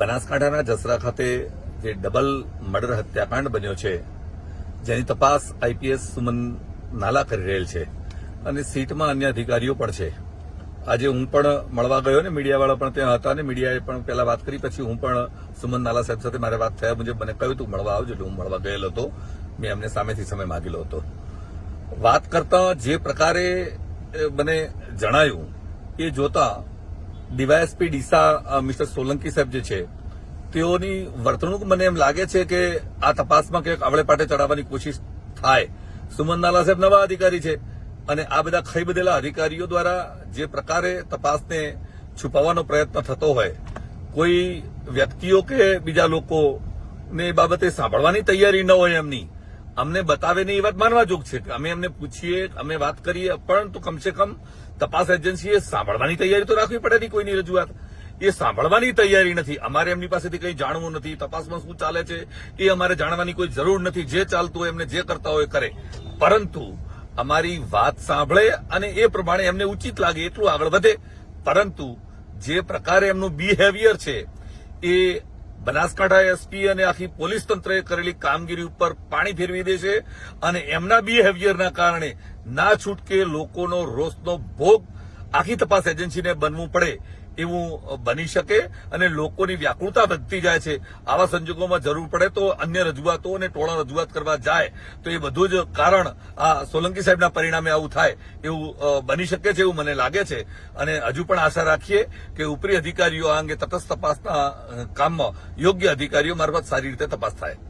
બનાસકાંઠાના જસરા ખાતે જે ડબલ મર્ડર હત્યાકાંડ બન્યો છે, જેની તપાસ આઈપીએસ સુમન નાલા કરી રહેલ છે અને સીટમાં અન્ય અધિકારીઓ પણ છે. આજે હું પણ મળવા ગયો ને, મીડિયાવાળા પણ ત્યાં હતા ને, મીડિયાએ પણ પહેલા વાત કરી, પછી હું પણ સુમન નાલા સાહેબ સાથે મારે વાત થયા મુજબ મને કહ્યું, તું મળવા આવજો. એટલે હું મળવા ગયેલો હતો. મેં એમને સામેથી સમય માગેલો હતો. વાત કરતા જે પ્રકારે મને જણાયું, એ જોતા ડીવાયએસપી ડીસા મિસ્ટર સોલંકી સાહેબ જે છે, તેઓની વર્તણૂક મને એમ લાગે છે કે આ તપાસમાં કંઈક આવડે પાટે ચડાવવાની કોશિશ થાય. સુમન નાલા સાહેબ નવા અધિકારી છે અને આ બધા ખાઈ બધેલા અધિકારીઓ દ્વારા જે પ્રકારે તપાસને છુપાવવાનો પ્રયત્ન થતો હોય, કોઈ વ્યક્તિઓ કે બીજા લોકોને એ બાબતે સાંભળવાની તૈયારી ન હોય એમની અમને બતાવે નહીં એ વાત માનવા જોગ છે કે અમે એમને પૂછીએ, અમે વાત કરીએ પરંતુ કમસે કમ તપાસ એજન્સીએ સાંભળવાની તૈયારી તો રાખવી પડે નહીં કોઈની રજૂઆત. એ સાંભળવાની તૈયારી નથી. અમારે એમની પાસેથી કંઈ જાણવું નથી. તપાસમાં શું ચાલે છે એ અમારે જાણવાની કોઈ જરૂર નથી. જે ચાલતું હોય એમને જે કરતા હોય કરે. પરંતુ અમારી વાત સાંભળે અને એ પ્રમાણે એમને ઉચિત લાગે એટલું આગળ વધે. પરંતુ જે પ્રકારે એમનું બિહેવિયર છે એ બનાસકાંઠા એસપી અને આખી પોલીસ તંત્રએ કરેલી કામગીરી ઉપર પાણી ફેરવી દે છે અને એમના બિહેવિયરના કારણે ના છૂટકે લોકોનો રોષનો ભોગ આખી તપાસ એજન્સીને બનવું પડે એવું બની શકે અને લોકોની વ્યાકુળતા વધતી જાય છે. આવા સંજોગોમાં જરૂર પડે તો અન્ય રજૂઆતો અને ટોળા રજૂઆત કરવા જાય. તો એ બધું જ કારણ આ સોલંકી સાહેબના પરિણામે આવું થાય. એવું બની શકે છે એવું મને લાગે છે. અને હજુ પણ આશા રાખીએ કે ઉપરી અધિકારીઓ આ અંગે તટસ્થ તપાસના કામમાં યોગ્ય અધિકારીઓ મારફત સારી રીતે તપાસ થાય.